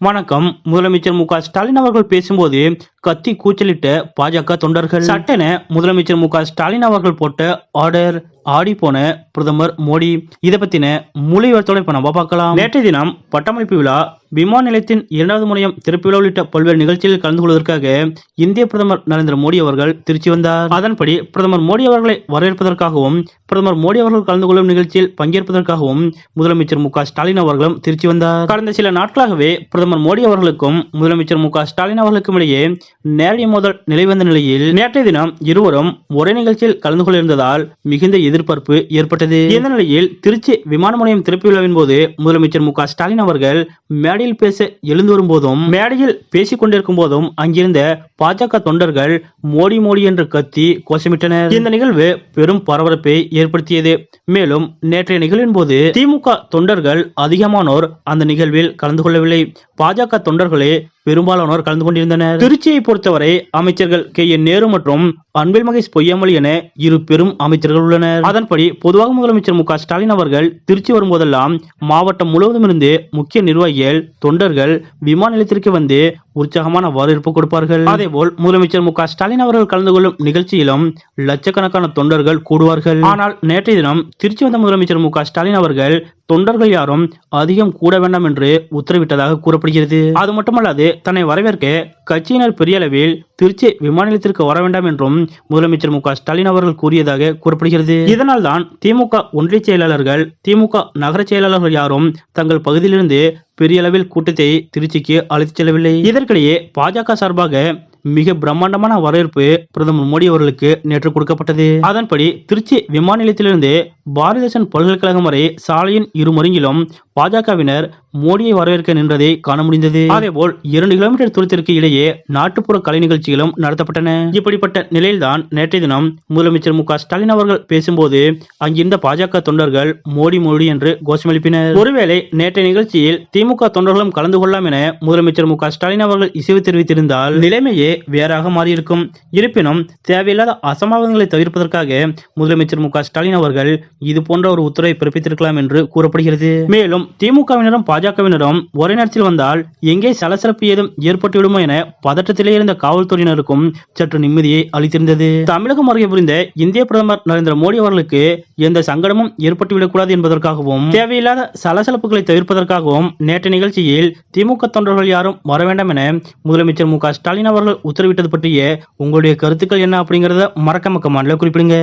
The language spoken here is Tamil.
வணக்கம். முதலமைச்சர் மு ஸ்டாலின் அவர்கள் பேசும்போது கத்தி கூச்சலிட்ட பாஜக தொண்டர்கள். சட்டென முதலமைச்சர் மு ஸ்டாலின் அவர்கள் போட்ட ஆர்டர் ஆடிப்போன பிரதமர் மோடி. இதை பத்தின மொழிவர்த்தோட இப்ப நம்ம பார்க்கலாம். நேற்றைய தினம் பட்டமளிப்பு விழா விமான நிலையத்தின் இரண்டாவது முனையம் திறப்பு விழா உள்ளிட்ட பல்வேறு நிகழ்ச்சிகளில் கலந்து கொள்வதற்காக இந்திய பிரதமர் நரேந்திர மோடி அவர்கள் திருச்சி வந்தார். அதன்படி பிரதமர் மோடி அவர்களை வரவேற்பதற்காகவும் பிரதமர் மோடி அவர்கள் கலந்து கொள்ளும் நிகழ்ச்சியில் பங்கேற்பதற்காகவும் முதலமைச்சர் மு ஸ்டாலின் அவர்களும் திருச்சி வந்தார். கடந்த சில நாட்களாகவே பிரதமர் மோடி அவர்களுக்கும் முதலமைச்சர் மு ஸ்டாலின் அவர்களுக்கும் இடையே நேரடி மோதல் நிலைவந்த நிலையில் நேற்றைய தினம் இருவரும் ஒரே நிகழ்ச்சியில் கலந்து கொள்ள இருந்ததால் மிகுந்த எதிர்பார்ப்பு ஏற்பட்டது. இந்த நிலையில் திருச்சி விமான நிலையம் திறப்பு விழாவின் போது முதலமைச்சர் மு ஸ்டாலின் அவர்கள் மேடையில் பேச எழுந்து வரும் போதும் மேடையில் பேசிக் கொண்டிருக்கும் போதும் அங்கிருந்த பாஜக தொண்டர்கள் மோடி மோடி என்று கத்தி கோஷமிட்டனர். இந்த நிகழ்வு பெரும் பரபரப்பை ஏற்படுத்தியது. மேலும் நேற்றைய நிகழ்வின் போது திமுக தொண்டர்கள் அதிகமானோர் அந்த நிகழ்வில் கலந்து கொள்ளவில்லை. பாஜக தொண்டர்களே பெரும்பாலானோர் கலந்து கொண்டிருந்தனர். திருச்சியை பொறுத்தவரை அமைச்சர்கள் கே. என். நேரு மற்றும் அன்பில் மகேஷ் பொய்யாமல் என இரு பெரும் அமைச்சர்கள் உள்ளனர். அதன்படி பொதுவாக முதலமைச்சர் மு. ஸ்டாலின் அவர்கள் திருச்சி வரும்போதெல்லாம் மாவட்டம் முழுவதும் இருந்து முக்கிய நிர்வாகிகள் தொண்டர்கள் விமான நிலையத்திற்கு வந்து உற்சாகமான வரவேற்பு கொடுப்பார்கள். அதேபோல் முதலமைச்சர் மு ஸ்டாலின் அவர்கள் கலந்து கொள்ளும் நிகழ்ச்சியிலும் லட்சக்கணக்கான தொண்டர்கள் கூடுவார்கள். ஆனால் நேற்றைய தினம் திருச்சி வந்த முதலமைச்சர் மு ஸ்டாலின் அவர்கள் தொண்டர்கள் யாரும் அதிகம் கூட வேண்டாம் என்று உத்தரவிட்டதாக கூறப்படுகிறது. அது மட்டுமல்லாது தன்னை வரவேற்க கட்சியினர் பெரிய அளவில் திருச்சி விமான நிலையத்திற்கு வர வேண்டாம் என்றும் முதலமைச்சர் மு ஸ்டாலின் அவர்கள் கூறியதாக கூறப்படுகிறது. இதனால் தான் திமுக ஒன்றிய செயலாளர்கள் திமுக நகர செயலாளர்கள் யாரும் தங்கள் பகுதியிலிருந்து பெரிய அளவில் கூட்டத்தை திருச்சிக்கு அழைத்துச் செல்லவில்லை. இதற்கிடையே பாஜக சார்பாக மிக பிரம்மாண்டமான வரவேற்பு பிரதமர் மோடி அவர்களுக்கு நேற்று கொடுக்கப்பட்டது. அதன்படி திருச்சி விமான நிலையத்திலிருந்து பாரதிதாசன் பல்கலைக்கழகம் வரை சாலையின் இருமருங்கிலும் பாஜகவினர் மோடியை வரவேற்க நின்றதை காண முடிந்தது. அதேபோல் இரண்டு கிலோமீட்டர் தூரத்திற்கு இடையே நாட்டுப்புற கலை நிகழ்ச்சிகளும் நடத்தப்பட்டன. இப்படிப்பட்ட நிலையில்தான் நேற்றைய தினம் முதலமைச்சர் மு ஸ்டாலின் அவர்கள் பேசும்போது அங்கிருந்த பாஜக தொண்டர்கள் மோடி மோடி என்று கோஷமளிப்பினர். ஒருவேளை நேற்றைய நிகழ்ச்சியில் திமுக தொண்டர்களும் கலந்து கொள்ளலாம் என முதலமைச்சர் மு ஸ்டாலின் அவர்கள் இசைவு தெரிவித்திருந்தால் நிலைமையே வேறாக மாறியிருக்கும். இருப்பினும் தேவையில்லாத அசம்பாவிதங்களை தவிர்ப்பதற்காக முதலமைச்சர் மு ஸ்டாலின் அவர்கள் இது போன்ற ஒரு உத்தரவை பிறப்பித்திருக்கலாம் என்று கூறப்படுகிறது. மேலும் திமுகவினரும் பாஜகவினரும் ஒரே நேரத்தில் வந்தால் எங்கே சலசலப்பு ஏதும் ஏற்பட்டுவிடுமோ என பதற்றத்திலே இருந்த காவல்துறையினருக்கும் சற்று நிம்மதியை அளித்திருந்தது. தமிழகம் அருகே புரிந்த இந்திய பிரதமர் நரேந்திர மோடி அவர்களுக்கு எந்த சங்கடமும் ஏற்பட்டுவிடக்கூடாது என்பதற்காகவும் தேவையில்லாத சலசலப்புகளை தவிர்ப்பதற்காகவும் நேற்று நிகழ்ச்சியில் திமுக தொண்டர்கள் யாரும் வர வேண்டாம் என முதலமைச்சர் மு க ஸ்டாலின் அவர்கள் உத்தரவிட்டது பற்றிய உங்களுடைய கருத்துக்கள் என்ன அப்படிங்கறத மறக்க மக்க குறிப்பிடுங்க.